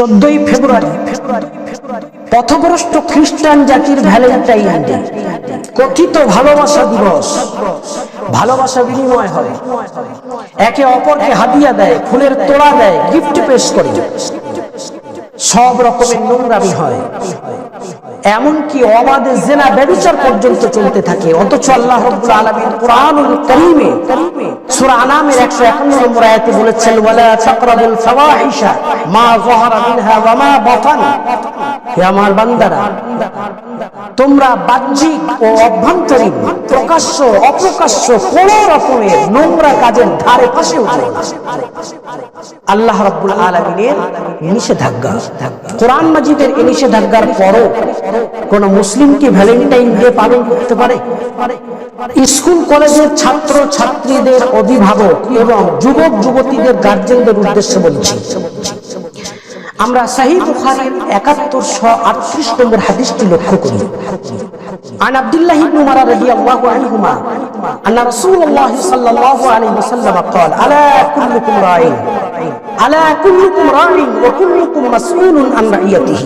চোদ্দই ফেব্রুয়ারি পথভ্রষ্ট খ্রিস্টান জাতির ভ্যালেন্টাইন ডে কথিত ভালোবাসা দিবস। ভালোবাসা বিনিময় হয়। একে অপরকে হাতিয়া দেয়, ফুলের তোড়া দেয় গিফট পেশ করে। সব রকমের নোংরামি হয়। এমনকি অবাধে জেনা ব্যবচার পর্যন্ত চলতে থাকে। অথচ আল্লাহ রাব্বুল আলামিন কুরআনুল কারীমে, সূরা আনামের 151 নম্বর আয়াতে বলেছেন, ওয়ালা তাকরাবুল ফাওয়াহিশা, মা যাহারা মিনহা ওয়া মা বাতান। হে আমার বান্দারা, তোমরা বাহ্যিক ও অভ্যন্তরীণ, প্রকাশ্য অপ্রকাশ্য কোন রকমের নোংরা কাজের ধারে পাশে উঠে। আল্লাহ রাব্বুল নিষেধাজ্ঞা। কোরআন মাজিদের নিষেধাজ্ঞার পরও কোন মুসলিম কি ভ্যালেন্টাইন ডে পালন করতে পারে স্কুল কলেজের ছাত্র ছাত্রীদের অভিভাবক এবং যুবক যুবতীদের গার্জেনদের উদ্দেশ্যে বলছি আমরা সাহি বুখারীর 7138 নম্বর হাদিসটি লক্ষ্য করি عن عبد الله بن عمر رضي الله عنهما أن رسول الله صلى الله عليه وسلم قال ألا كلكم راع ألا كلكم راع وكلكم مسؤول عن رعيته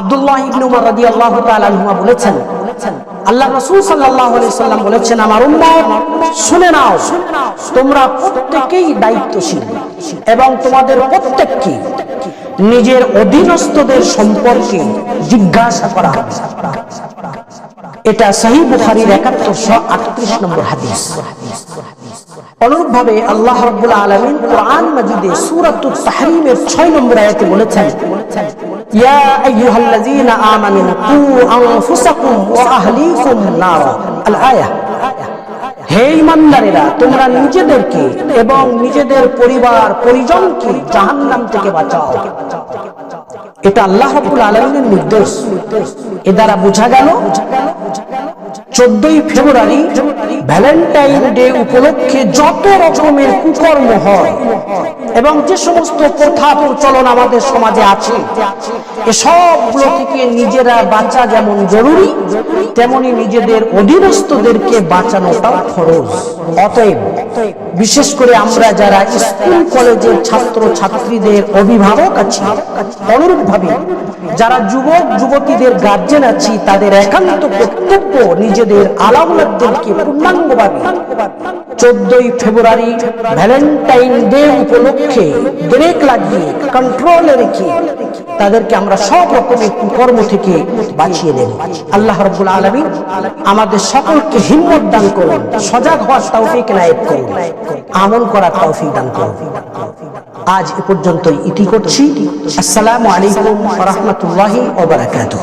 আব্দুল্লাহ ইবনে উমর রাদিয়াল্লাহু তাআলা আনহুমা বলেছেন, আল্লাহ রাসূল সাল্লাম বলেছেন, আমার শুনে নাও, তোমরা প্রত্যেকেই দায়িত্বশীল এবং তোমাদের প্রত্যেককে নিজের অধীনস্থদের সম্পর্কে জিজ্ঞাসা করা এটা সহি বুখারীর আটত্রিশ নম্বর হাদিস। অনুরূপভাবে আল্লাহ কোরআন মাজিদে তাহরিমের 6 নম্বর আয়াতে বলেছেন, ইয়া আইয়ুহাল্লাযীনা আমানু কু আনফুসাকুম ওয়া আহলিকুম আল হে ইমানদারেরা তোমরা নিজেদেরকে এবং নিজেদের পরিবার, পরিজনকে জাহান্নাম থেকে বাঁচাও। এটা আল্লাহ রাব্বুল আলামিনের নির্দেশ। এ দ্বারা বোঝা গেল চোদ্দই ফেব্রুয়ারি ভ্যালেন্টাইন ডে উপলক্ষে যত রকমের কুকর্ম হয় এবং যে সমস্ত প্রথা প্রচলন আমাদের সমাজে আছে এসবগুলো থেকে নিজেরা বাঁচা যেমন জরুরি, তেমনি নিজেদের অধীনস্থদেরকে বাঁচানোটাও খরচ। অতএব, বিশেষ করে আমরা যারা স্কুল, কলেজের ছাত্র ছাত্রীদের অভিভাবক আছি, অনুরূপভাবে যারা যুবক, যুবতীদের গার্জেন আছি, তাদের একান্ত কর্তব্য নিজেদের আলামদেরকে পূর্ণাঙ্গভাবে চোদ্দই ফেব্রুয়ারি ভ্যালেন্টাইন ডে উপলক্ষে ব্রেক লাগিয়ে কন্ট্রোলে রেখে তাদেরকে আমরা সব রকমের কর্ম থেকে বাঁচিয়ে দেব আল্লাহ রব্বুল আলমী আমাদের সকলকে হিম্মত দান করুন, সজাগ হওয়ার তৌফিক নায়েব করুন, আমল করার তৌফিক দান করুন। আজ এ পর্যন্ত ইতি করছি। আসসালামু আলাইকুম রহমতুল্লাহি ওবরাকাতুহ